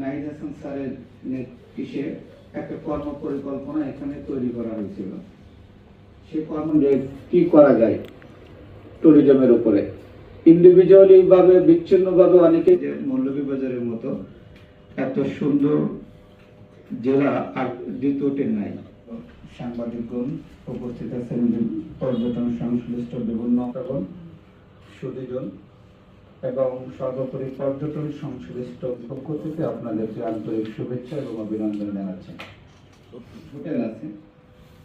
নাহিদ হাসান স্যারের নেতৃত্বে একটা কর্ম পরিকল্পনা এখানে তৈরি করা হয়েছিল। সেই কর্ম কি করা যায় ট্যুরিজমের উপরে? ইন্ডিভিজুয়ালি ভাবে বিচ্ছিন্ন ভাবে অনেকে যে মৌলভীবাজারের মতো এত সুন্দর জেলা আর দ্বিতীয়টি নাই। সাংবাদিকগণ উপস্থিত আছেন পর্যটন সংশ্লিষ্ট বিভিন্ন সুদীজন এবং সর্বোপরি পর্যটন সংশ্লিষ্ট পক্ষ থেকে আপনাদেরকে আন্তরিক শুভেচ্ছা এবং অভিনন্দন জানাচ্ছি। হোটেল আছে,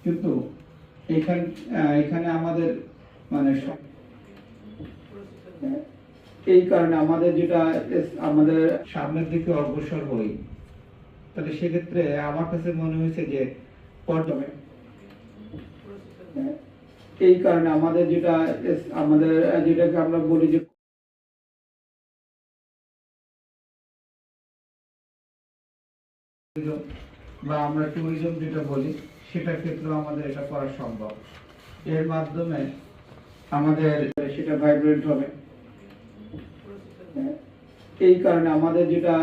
কিন্তু এখান এখানে আমাদের মানে এই কারণে আমাদের যেটা আমাদের সামনের দিকে অগ্রসর হই। তাহলে সেক্ষেত্রে আমার কাছে মনে হয়েছে যে পর্যটন এই কারণে আমাদের যেটা আমাদের যেটাকে আমরা বলি যে বা আমরা ট্যুরিজম যেটা বলি সেটার ক্ষেত্রেও আমাদের এটা করা সম্ভব। এর মাধ্যমে আমাদের সেটা ভাইব্রেন্ট হবে। এই কারণে আমাদের যেটা,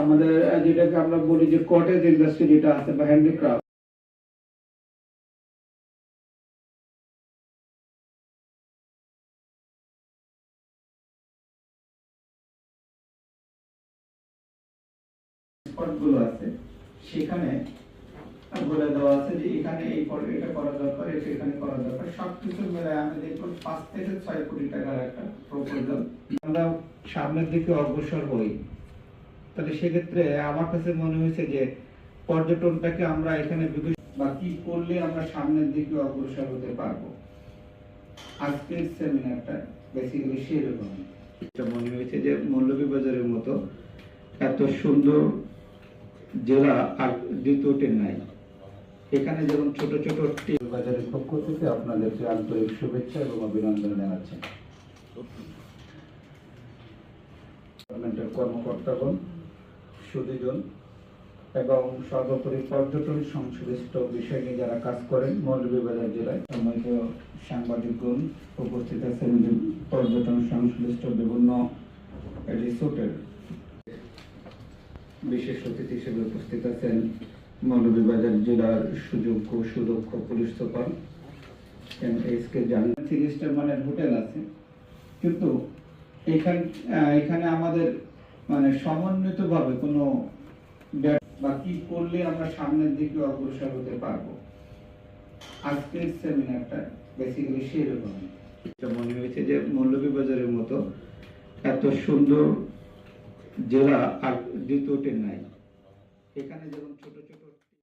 আমাদের যেটাকে আমরা বলি যে কটেজ ইন্ডাস্ট্রি যেটা আছে বা হ্যান্ডিক্রাফট আছে সেখানে বলে দেওয়া আছে যে এখানে এই এটা করা দরকার এটা এখানে করা দরকার। সবকিছু মিলে আমি পাঁচ থেকে ছয় কোটি টাকার একটা প্রপোজাল আমরা সামনের দিকে অগ্রসর হই। তাহলে সেক্ষেত্রে আমার কাছে মনে হয়েছে যে পর্যটনটাকে আমরা এখানে বা কি করলে আমরা সামনের দিকে অগ্রসর হতে পারব? আজকের সেমিনারটা বেসিক্যালি সেরকম এটা মনে হয়েছে যে মৌলভীবাজারের মতো এত সুন্দর জেলা আর দ্বিতীয়টি নাই। এখানে যেমন ছোট ছোট বাজারের পক্ষ থেকে আপনাদেরকে আন্তরিক শুভেচ্ছা এবং অভিনন্দন জানাচ্ছি। গভর্নমেন্টের কর্মকর্তাগণ সুদীজন এবং সর্বোপরি পর্যটন সংশ্লিষ্ট বিষয় নিয়ে যারা কাজ করেন, মৌলভীবাজার জেলায় সম্মানিত সাংবাদিকগণ উপস্থিত আছেন পর্যটন সংশ্লিষ্ট বিভিন্ন রিসোর্টের বিশেষ অতিথি হিসেবে উপস্থিত আছেন মৌলভীবাজার জেলার সুযোগ্য সুদক্ষ police super M S K Jahangir three star মানের হোটেল আছে কিন্তু এখান এখানে আমাদের মানে সমন্বিতভাবে কোনো বা কি করলে আমরা সামনের দিকে অগ্রসর হতে পারব? আজকের সেমিনারটা বেসিক্যালি সেরকম এটা মনে হয়েছে যে মৌলভীবাজারের মতো এত সুন্দর জেলা আর দ্বিতীয়টি নাই। এখানে যেমন ছোট ছোট